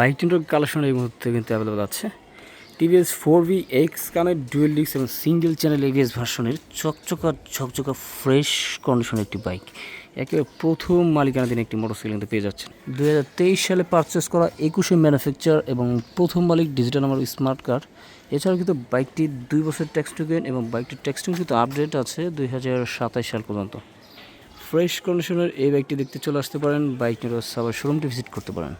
বাইকটির কালেকশন এই মুহূর্তে কিন্তু অ্যাভেলেবল আছে। টিভিএস ফোর ভি এক্স কানের ডুয়েল ডিক্স এবং সিঙ্গেল চ্যানেল এভিএস ভার্সনের চকচকা, ঝকঝকা ফ্রেশ কন্ডিশনের একটি বাইক একেবারে প্রথম মালিকানাধীন একটি মোটরসাইকেল কিন্তু পেয়ে যাচ্ছেন। দু সালে পারচেস করা একুশে ম্যানুফ্যাকচার এবং প্রথম মালিক ডিজিটাল নাম্বার স্মার্ট কার্ড এছাড়াও কিন্তু বাইকটি দুই বছর ট্যাক্স টুকেন এবং বাইকটির ট্যাক্সটিং কিন্তু আপডেট আছে দুই হাজার সাতাশ সাল পর্যন্ত। ফ্রেশ কন্ডিশনের এই বাইকটি দেখতে চলে আসতে পারেন। বাইক নিয়ে সবার শোরুমটি ভিজিট করতে পারেন।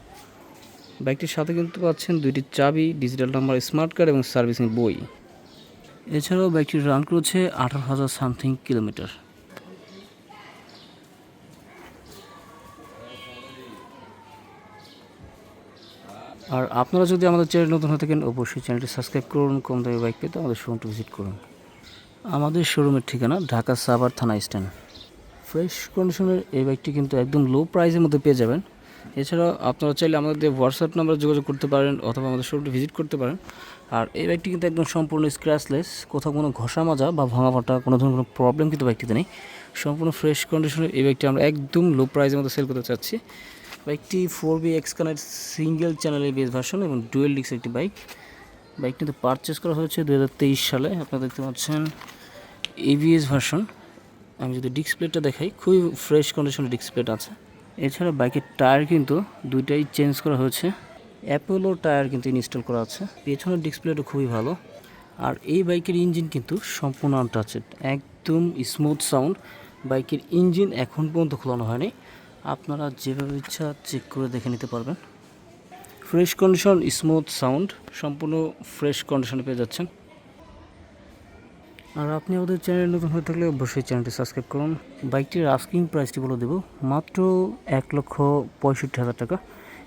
বাইকটির সাথে কিন্তু পাচ্ছেন দুইটি চাবি ডিজিটাল নাম্বার স্মার্ট কার্ড এবং সার্ভিসিং বই। এছাড়াও বাইকটি রান করেছে আঠারো হাজার সামথিং কিলোমিটার আর আপনারা যদি আমাদের চ্যানেল নতুন হয়ে থাকেন, অবশ্যই চ্যানেলটি সাবস্ক্রাইব করুন, কম দামে বাইক পেতে আমাদের শোরুমটি ভিজিট করুন। আমাদের শোরুমের ঠিকানা ঢাকা সাভার থানা স্ট্যান্ড ফ্রেশ কন্ডিশনের এই বাইকটি কিন্তু একদম লো প্রাইসের মধ্যে পেয়ে যাবেন। এছাড়াও আপনারা চাইলে আমাদের হোয়াটসঅ্যাপ নাম্বারে যোগাযোগ করতে পারেন অথবা আমাদের শোরুমটি ভিজিট করতে পারেন। আর এই বাইকটি কিন্তু একদম সম্পূর্ণ স্ক্র্যাচলেস কোথাও কোনো ঘষা মাজা বা ভাঙা ফাটা কোনো ধরনের কোনো প্রবলেম কিন্তু বাইকটিতে নেই। সম্পূর্ণ ফ্রেশ কন্ডিশনের এই বাইকটি আমরা একদম লো প্রাইসের মধ্যে সেল করতে চাচ্ছি। বাইকটি ফোর বি এক্স কানের সিঙ্গেল চ্যানেলের বেস ভার্সন এবং ডুয়েল ডিক্স একটি বাইক বাইক কিন্তু পারচেস করা হয়েছে দু হাজার তেইশ সালে, আপনারা দেখতে পাচ্ছেন এভিএস ভার্সন আমি যদি ডিসপ্লেটা দেখাই, খুবই ফ্রেশ কন্ডিশনের ডিসপ্লেটা আছে। এছাড়া বাইকের টায়ার কিন্তু দুইটাই চেঞ্জ করা হয়েছে। অ্যাপোলো টায়ার কিন্তু ইনস্টল করা আছে। পেছনের ডিসপ্লেটা খুবই ভালো। আর এই বাইকের ইঞ্জিন কিন্তু সম্পূর্ণ আনটাচেড একদম স্মুথ সাউন্ড বাইকের ইঞ্জিন এখন পর্যন্ত খোলানো হয়নি। আপনারা যেভাবে ইচ্ছা চেক করে দেখে নিতে পারবেন। ফ্রেশ কন্ডিশন স্মুথ সাউন্ড সম্পূর্ণ ফ্রেশ কন্ডিশনে পেয়ে যাচ্ছেন। আর আপনি আমাদের চ্যানেল নতুন হয়ে থাকলে অবশ্যই চ্যানেলটি সাবস্ক্রাইব করুন। বাইকটির আস্কিং প্রাইসটি বলে দেবো। মাত্র এক লক্ষ পঁয়ষট্টি হাজার টাকা।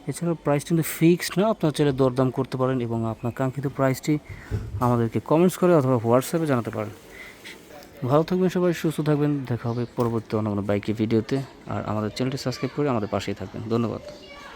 এছাড়াও প্রাইস কিন্তু ফিক্সড না, আপনার চাইলে দরদাম করতে পারেন এবং আপনার কাঙ্ক্ষিত প্রাইসটি আমাদেরকে কমেন্টস করে অথবা হোয়াটসঅ্যাপে জানাতে পারেন। ভালো থাকবেন সবাই, সুস্থ থাকবেন। দেখা হবে পরবর্তী অন্য কোনো বাইকের ভিডিওতে আর আমাদের চ্যানেলটি সাবস্ক্রাইব করে আমাদের পাশেই থাকবেন। ধন্যবাদ।